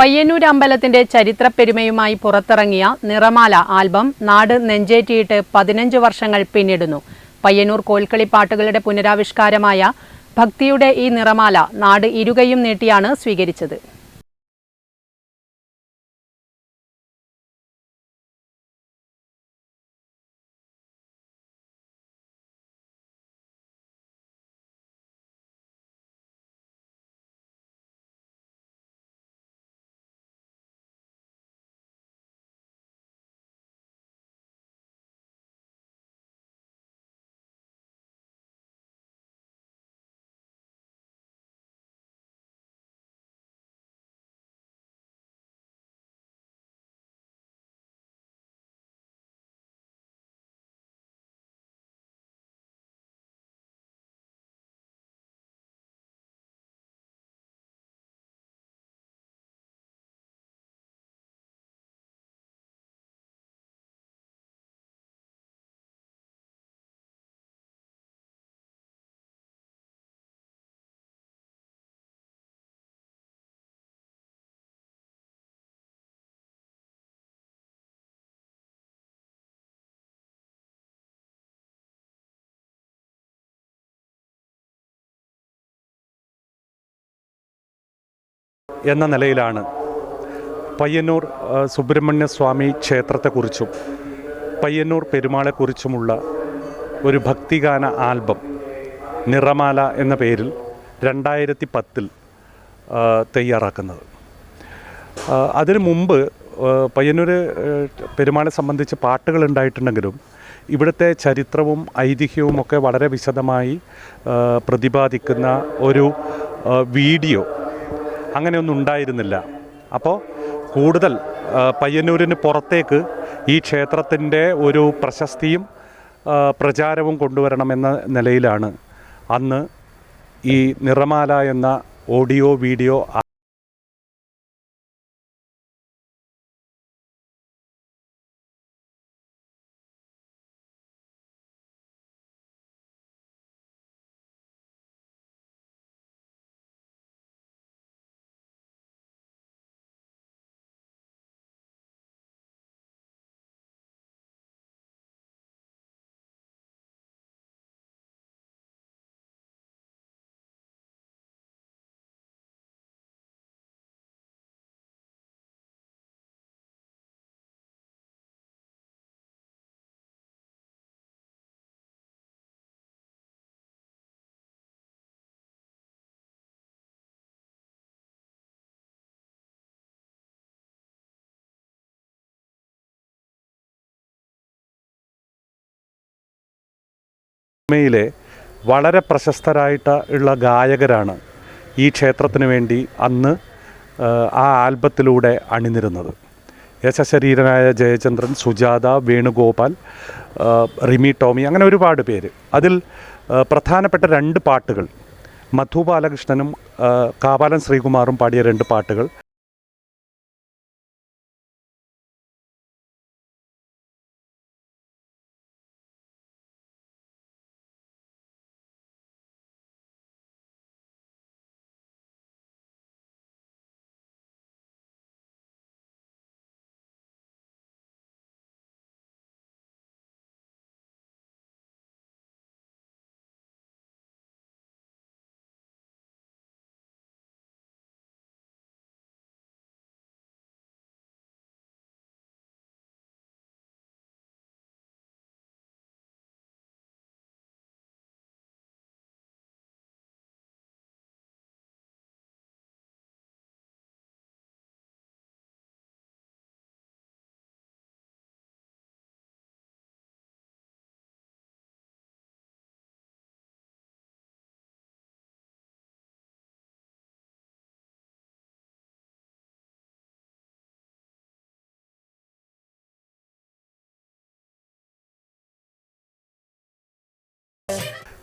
പയ്യന്നൂർ അമ്പലത്തിന്റെ ചരിത്ര പെരുമയുമായി പുറത്തിറങ്ങിയ നിറമാല ആൽബം നാട് നെഞ്ചേറ്റിയിട്ട് പതിനഞ്ച് വർഷങ്ങൾ പിന്നിടുന്നു. പയ്യന്നൂർ കോൽക്കളി പാട്ടുകളുടെ പുനരാവിഷ്കാരമായ ഭക്തിയുടെ ഈ നിറമാല നാട് ഇരുകയും നീട്ടിയാണ് സ്വീകരിച്ചത്. എന്ന നിലയിലാണ്. പയ്യന്നൂർ സുബ്രഹ്മണ്യ സ്വാമി ക്ഷേത്രത്തെക്കുറിച്ചും പയ്യന്നൂർ പെരുമാളെക്കുറിച്ചുമുള്ള ഒരു ഭക്തിഗാന ആൽബം നിറമാല എന്ന പേരിൽ രണ്ടായിരത്തി പത്തിൽ തയ്യാറാക്കുന്നത്. അതിനു മുമ്പ് പയ്യന്നൂർ പെരുമാളെ സംബന്ധിച്ച് പാട്ടുകൾ ഉണ്ടായിട്ടുണ്ടെങ്കിലും ഇവിടുത്തെ ചരിത്രവും ഐതിഹ്യവും ഒക്കെ വളരെ വിശദമായി പ്രതിപാദിക്കുന്ന ഒരു വീഡിയോ അങ്ങനെയൊന്നും ഉണ്ടായിരുന്നില്ല. അപ്പോൾ കൂടുതൽ പയ്യന്നൂരിന് പുറത്തേക്ക് ഈ ക്ഷേത്രത്തിന്റെ ഒരു പ്രശസ്തിയും പ്രചാരവും കൊണ്ടുവരണമെന്ന നിലയിലാണ് അന്ന് ഈ നിറമാല എന്ന ഓഡിയോ വീഡിയോ സിനിമയിലെ വളരെ പ്രശസ്തരായിട്ട് ഉള്ള ഗായകരാണ് ഈ ക്ഷേത്രത്തിന് വേണ്ടി അന്ന് ആ, ആൽബത്തിലൂടെ അണിനിരുന്നത്. യശശരീരനായ ജയചന്ദ്രൻ സുജാത വേണുഗോപാൽ റിമി ടോമി അങ്ങനെ ഒരുപാട് പേര്. അതിൽ പ്രധാനപ്പെട്ട രണ്ട് പാട്ടുകൾ മധു ബാലകൃഷ്ണനും കാപാലൻ ശ്രീകുമാറും പാടിയ രണ്ട് പാട്ടുകൾ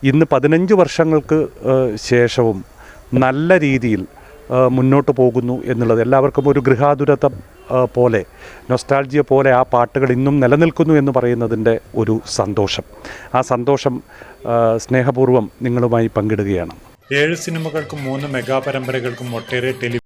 ഇന്ന് പതിനഞ്ച് വർഷങ്ങൾക്ക് ശേഷവും നല്ല രീതിയിൽ മുന്നോട്ട് പോകുന്നു എന്നുള്ളത് എല്ലാവർക്കും ഒരു ഗൃഹാതുരത്വം പോലെ നൊസ്റ്റാൾജിയ പോലെ ആ പാട്ടുകൾ ഇന്നും നിലനിൽക്കുന്നു എന്ന് പറയുന്നതിന്റെ ഒരു സന്തോഷം. ആ സന്തോഷം സ്നേഹപൂർവം നിങ്ങളുമായി പങ്കിടുകയാണ്. ഏഴ് സിനിമകൾക്കും മൂന്ന് മെഗാ പരമ്പരകൾക്കും ഒട്ടേറെ ടെലി